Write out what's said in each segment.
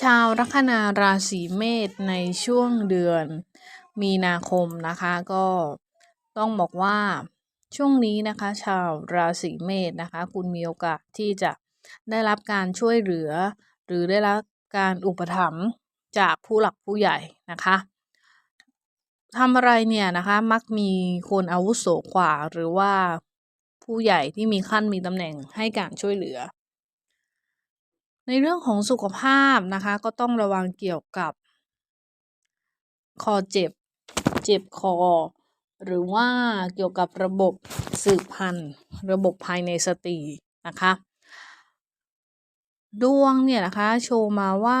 ชาวลัคนาราศีเมษในช่วงเดือน มีนาคมนะคะก็ต้องบอกว่าช่วงนี้นะคะ ชาวราศีเมษนะคะ คุณมีโอกาสที่จะได้รับการช่วยเหลือ หรือได้รับการอุปถัมภ์จากผู้หลักผู้ใหญ่นะคะทำอะไรเนี่ยนะคะมักมีคนอาวุโสกว่าหรือว่าผู้ใหญ่ที่มีขั้นมีตำแหน่งให้การช่วยเหลือ ในเรื่องของสุขภาพนะคะ ก็ต้องระวังเกี่ยวกับ คอเจ็บ เจ็บคอ หรือว่าเกี่ยวกับระบบสืบพันธุ์ ระบบภายในสตรีนะคะ ดวงเนี่ยนะคะโชว์มาว่า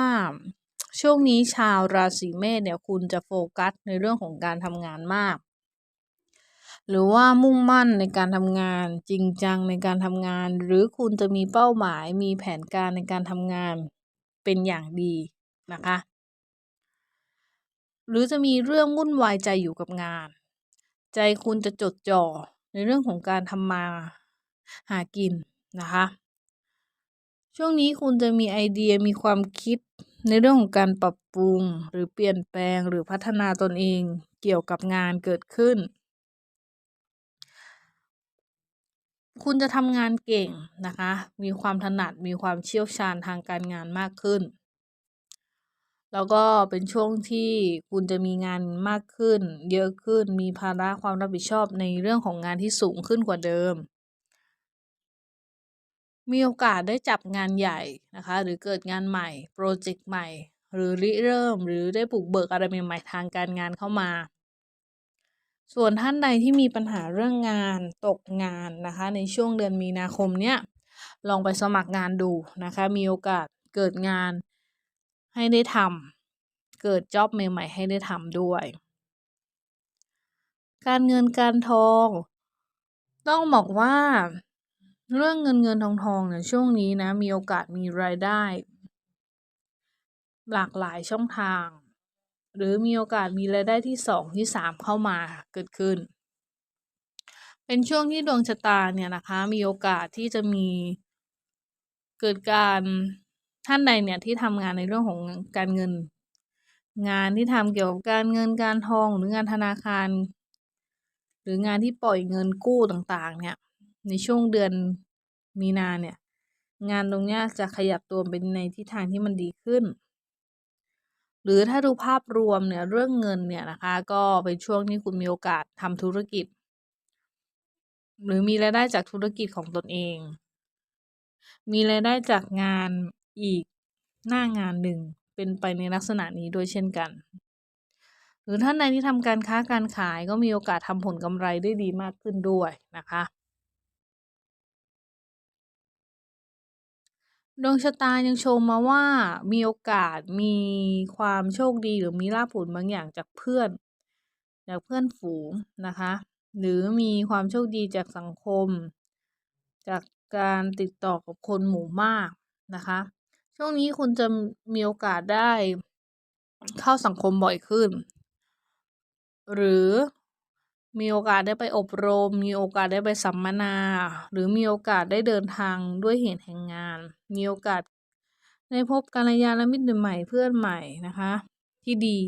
ช่วงนี้ชาวราศีเมษเนี่ยคุณจะโฟกัสในเรื่องของการทำงานมาก หรือว่ามุ่งมั่นในการทำงาน จริงจังในการทำงาน หรือคุณจะมีเป้าหมาย มีแผนการในการทำงานเป็นอย่างดีนะคะ หรือจะมีเรื่องวุ่นวายใจอยู่กับงาน ใจคุณจะจดจ่อในเรื่องของการทำมาหากินนะคะ ช่วงนี้คุณจะมีไอเดียมีความคิดในเรื่องของการปรับปรุง หรือเปลี่ยนแปลงหรือพัฒนาตนเองเกี่ยวกับงานเกิดขึ้น คุณจะทำงานเก่งนะคะ มีความถนัด มีความเชี่ยวชาญทางการงานมากขึ้น แล้วก็เป็นช่วงที่คุณจะมีงานมากขึ้น เยอะขึ้น มีภาระความรับผิดชอบในเรื่องของงานที่สูงขึ้นกว่าเดิม มีโอกาสได้จับงานใหญ่นะคะ หรือเกิดงานใหม่ โปรเจกต์ใหม่ หรือริเริ่ม หรือได้ปลุกเบิกอะไรใหม่ๆทางการงานเข้ามา ส่วนท่านใดที่มีปัญหาเรื่องงานตกงานนะคะ ในช่วงเดือนมีนาคมเนี้ยลองไปสมัครงานดูนะคะ มีโอกาสเกิดงานให้ได้ทำเกิดจ็อบใหม่ ๆ ให้ได้ทำด้วย การเงินการทอง ต้องบอกว่า เรื่องเงินเงินทองทองเนี่ยช่วงนี้นะมีโอกาสมีรายได้ หลากหลายช่องทาง หรือมีโอกาสมีรายได้ที่สองที่สามเข้ามาเกิดขึ้น เป็นช่วงที่ดวงชะตาเนี่ยนะคะมีโอกาสที่จะมีเกิดการท่านใดเนี่ยที่ทำงานในเรื่องของการเงิน งานที่ทำเกี่ยวกับการเงินการทองหรืองานธนาคาร หรืองานที่ปล่อยเงินกู้ต่างๆ เนี่ยในช่วงเดือนมีนาเนี่ยงานตรงเนี้ยจะขยับตัวเป็นในทิศทางที่มันดีขึ้น หรือถ้าดูภาพรวมเนี่ยเรื่องเงินเนี่ยนะคะ ก็เป็นช่วงที่คุณมีโอกาสทำธุรกิจ หรือมีรายได้จากธุรกิจของตนเอง มีรายได้จากงานอีกหน้างานหนึ่งเป็นไปในลักษณะนี้ด้วยเช่นกัน หรือท่านใดที่ทำการค้าการขายก็มีโอกาสทำผลกำไรได้ดีมากขึ้นด้วยนะคะ ดวงชะตายังโชว์มาว่ามีโอกาสมีความโชคดีหรือมีลาภผลบางอย่างจากเพื่อน จากเพื่อนฝูงนะคะ หรือมีความโชคดีจากสังคม จากการติดต่อกับคนหมู่มากนะคะ ช่วงนี้คุณจะมีโอกาสได้เข้าสังคมบ่อยขึ้น หรือ มีโอกาสได้ไปอบรม มีโอกาสได้ไปสัมมนา หรือมีโอกาสได้เดินทางด้วยเหตุแห่งงาน มีโอกาสได้พบกัลยาณมิตรใหม่เพื่อนใหม่นะคะ ที่ดี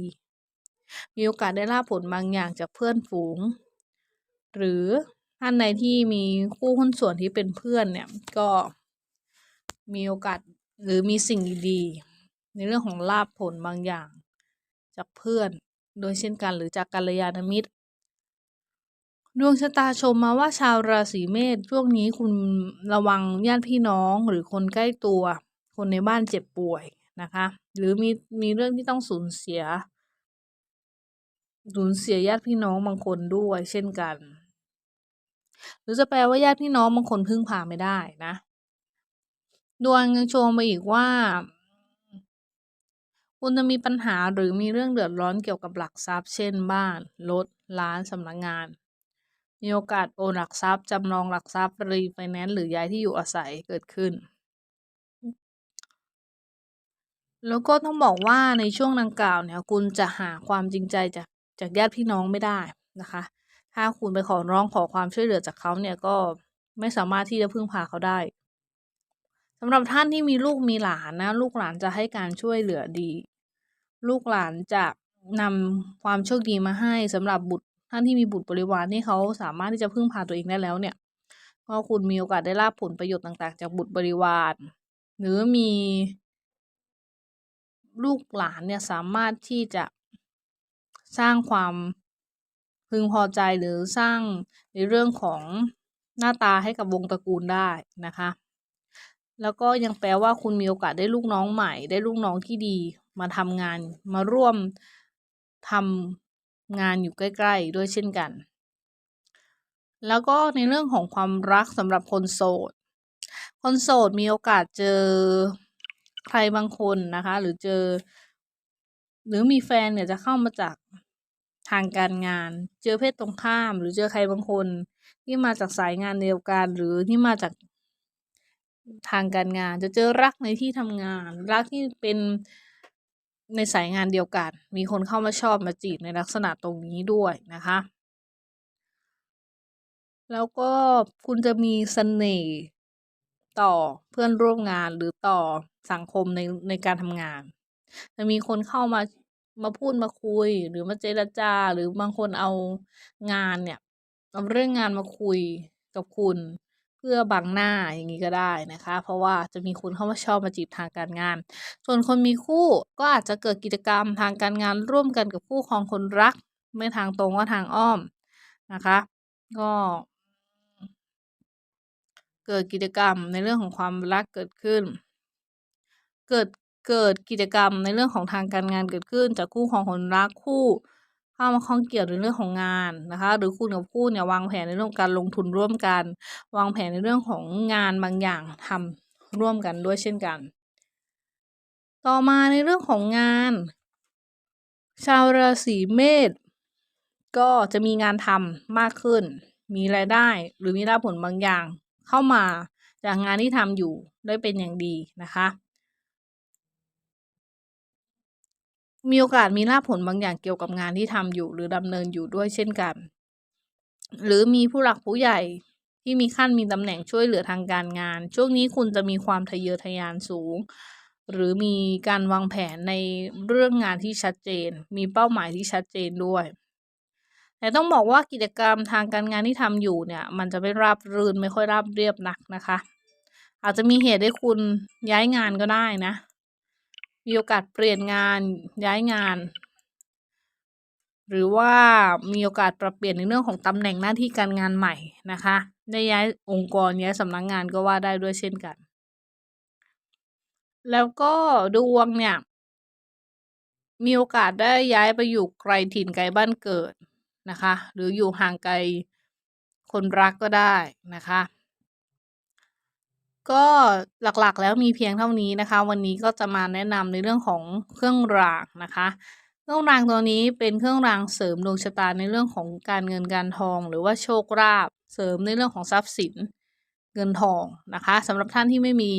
มีโอกาสได้ลาภผลบางอย่างจากเพื่อนฝูง หรือท่านใดที่มีคู่หุ้นส่วนที่เป็นเพื่อนเนี่ยก็มีโอกาสหรือมีสิ่งดีๆในเรื่องของลาภผลบางอย่าง จากเพื่อนโดยเช่นกันหรือจากกัลยาณมิตร ดวงชะตาชมมาว่าชาวราศีเมษช่วงนี้คุณระวังญาติพี่น้องหรือคนใกล้ตัว คนในบ้านเจ็บป่วยนะคะ หรือมีมีเรื่องที่ต้องสูญเสีย สูญเสียญาติพี่น้องบางคนด้วยเช่นกัน หรือจะแปลว่าญาติพี่น้องบางคนพึ่งพาไม่ได้นะ ดวงยังโชว์มาอีกว่าคุณจะมีปัญหาหรือมีเรื่องเดือดร้อนเกี่ยวกับหลักทรัพย์ เช่นบ้านรถร้านสำนักงาน มีโอกาสโอนหลักทรัพย์จำนองหลักทรัพย์รีไฟแนนซ์หรือย้ายที่อยู่อาศัยเกิดขึ้น แล้วก็ต้องบอกว่าในช่วงดังกล่าวเนี่ยคุณจะหาความจริงใจจากจากญาติพี่น้องไม่ได้นะคะ ถ้าคุณไปขอร้องขอความช่วยเหลือจากเขาเนี่ยก็ไม่สามารถที่จะพึ่งพาเขาได้สำหรับท่านที่มีลูกมีหลานนะ ลูกหลานจะให้การช่วยเหลือดี ลูกหลานจะนำความโชคดีมาให้สำหรับบุตร ท่านที่มีบุตรบริวารที่เขาสามารถที่จะพึ่งพาตัวเองได้แล้วเนี่ยก็คุณมีโอกาสได้รับผลประโยชน์ต่าง ๆ จากบุตรบริวาร หรือมี ลูกหลานเนี่ยสามารถที่จะสร้างความพึงพอใจหรือสร้างในเรื่องของหน้าตาให้กับวงตระกูลได้นะคะ แล้วก็ยังแปลว่าคุณมีโอกาสได้ลูกน้องใหม่ ได้ลูกน้องที่ดีมาทำงานมาร่วมทำ งานอยู่ใกล้ ๆ ด้วยเช่นกัน แล้วก็ในเรื่องของความรักสำหรับคนโสด คนโสดมีโอกาสเจอใครบางคนนะคะ หรือเจอ หรือมีแฟนเนี่ยจะเข้ามาจากทางการงาน เจอเพศตรงข้าม หรือเจอใครบางคน ที่มาจากสายงานเดียวกัน หรือที่มาจากทางการงาน จะเจอรักในที่ทำงาน รักที่เป็น ในสายงานเดียวกัน มีคนเข้ามาชอบมาจีบในลักษณะตรงนี้ด้วยนะคะ แล้วก็คุณจะมีเสน่ห์ต่อเพื่อนร่วมงานหรือต่อสังคมในในการทำงาน จะมีคนเข้ามามาพูดมาคุย หรือมาเจรจา หรือบางคนเอางานเนี่ยเอาเรื่องงานมาคุยกับคุณ พื่อบังหน้าอย่างนี้ก็ได้นะคะ เพราะว่าจะมีคนเข้ามาชอบมาจีบทางการงาน ส่วนคนมีคู่ก็อาจจะเกิดกิจกรรมทางการงานร่วมกันกับคู่ครองคนรัก ไม่ทางตรงก็ทางอ้อมนะคะ ก็ เกิดกิจกรรมในเรื่องของความรักเกิดขึ้น เกิดเกิดกิจกรรมในเรื่องของทางการงานเกิดขึ้น จากคู่ของคนรักคู่ เข้ามาข้องเกี่ยวในเรื่องของงานนะคะ หรือคุณกับคู่เนี่ยวางแผนในเรื่องการลงทุนร่วมกัน วางแผนในเรื่องของงานบางอย่างทำร่วมกันด้วยเช่นกัน ต่อมาในเรื่องของงาน ชาวราศีเมษก็จะมีงานทำมากขึ้น มีรายได้หรือมีรับผลบางอย่าง เข้ามาจากงานที่ทำอยู่ได้เป็นอย่างดีนะคะ มีโอกาสมีลาภผลบางอย่างเกี่ยวกับงานที่ทำอยู่ หรือดำเนินอยู่ด้วยเช่นกัน หรือมีผู้หลักผู้ใหญ่ที่มีขั้นมีตำแหน่งช่วยเหลือทางการงาน ช่วงนี้คุณจะมีความทะเยอทะยานสูง หรือมีการวางแผนในเรื่องงานที่ชัดเจน มีเป้าหมายที่ชัดเจนด้วยแต่ต้องบอกว่ากิจกรรมทางการงานที่ทำอยู่เนี่ย มันจะไม่ราบรื่นไม่ค่อยราบเรียบนักนะคะ อาจจะมีเหตุให้คุณย้ายงานก็ได้นะ มีโอกาสเปลี่ยนงานย้ายงาน หรือว่ามีโอกาสปรับเปลี่ยนในเรื่องของตำแหน่งหน้าที่การงานใหม่นะคะ ได้ย้ายองค์กรย้ายสำนักงงานก็ว่าได้ด้วยเช่นกัน แล้วก็ดวงเนี่ย มีโอกาสได้ย้ายไปอยู่ไกลถิ่นไกลบ้านเกิดนะคะ หรืออยู่ห่างไกลคนรักก็ได้นะคะ ก็หลักๆ แล้วมีเพียงเท่านี้นะคะ วันนี้ก็จะมาแนะนำในเรื่องของเครื่องรางนะคะ เครื่องรางตัวนี้เป็นเครื่องรางเสริมดวงชะตาในเรื่องของการเงินการทอง หรือว่าโชคลาภเสริมในเรื่องของทรัพย์สินเงินทองนะคะสำหรับท่านที่ไม่มี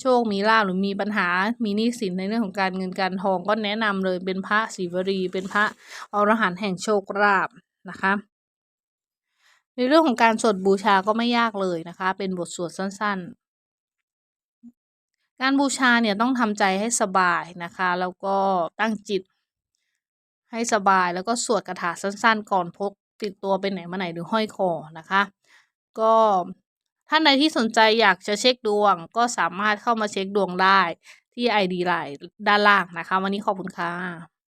โชคมีลาภหรือมีปัญหา มีหนี้สินในเรื่องของการเงินการทองก็แนะนำเลยเป็นพระศิวรี เป็นพระอรหันต์แห่งโชคลาภนะคะ ในเรื่องของการสวดบูชาก็ไม่ยากเลยนะคะ เป็นบทสวดสั้นๆ การบูชาเนี่ยต้องทำใจให้สบายนะคะ แล้วก็ตั้งจิต ให้สบายแล้วก็สวดคาถาสั้นๆ ก่อนพกติดตัวไปไหนมาไหนหรือห้อยคอนะคะ ก็ท่านใดที่สนใจอยากจะเช็คดวง ก็สามารถเข้ามาเช็คดวงได้ที่ ID ไลน์ด้านล่างนะคะ วันนี้ขอบคุณค่ะ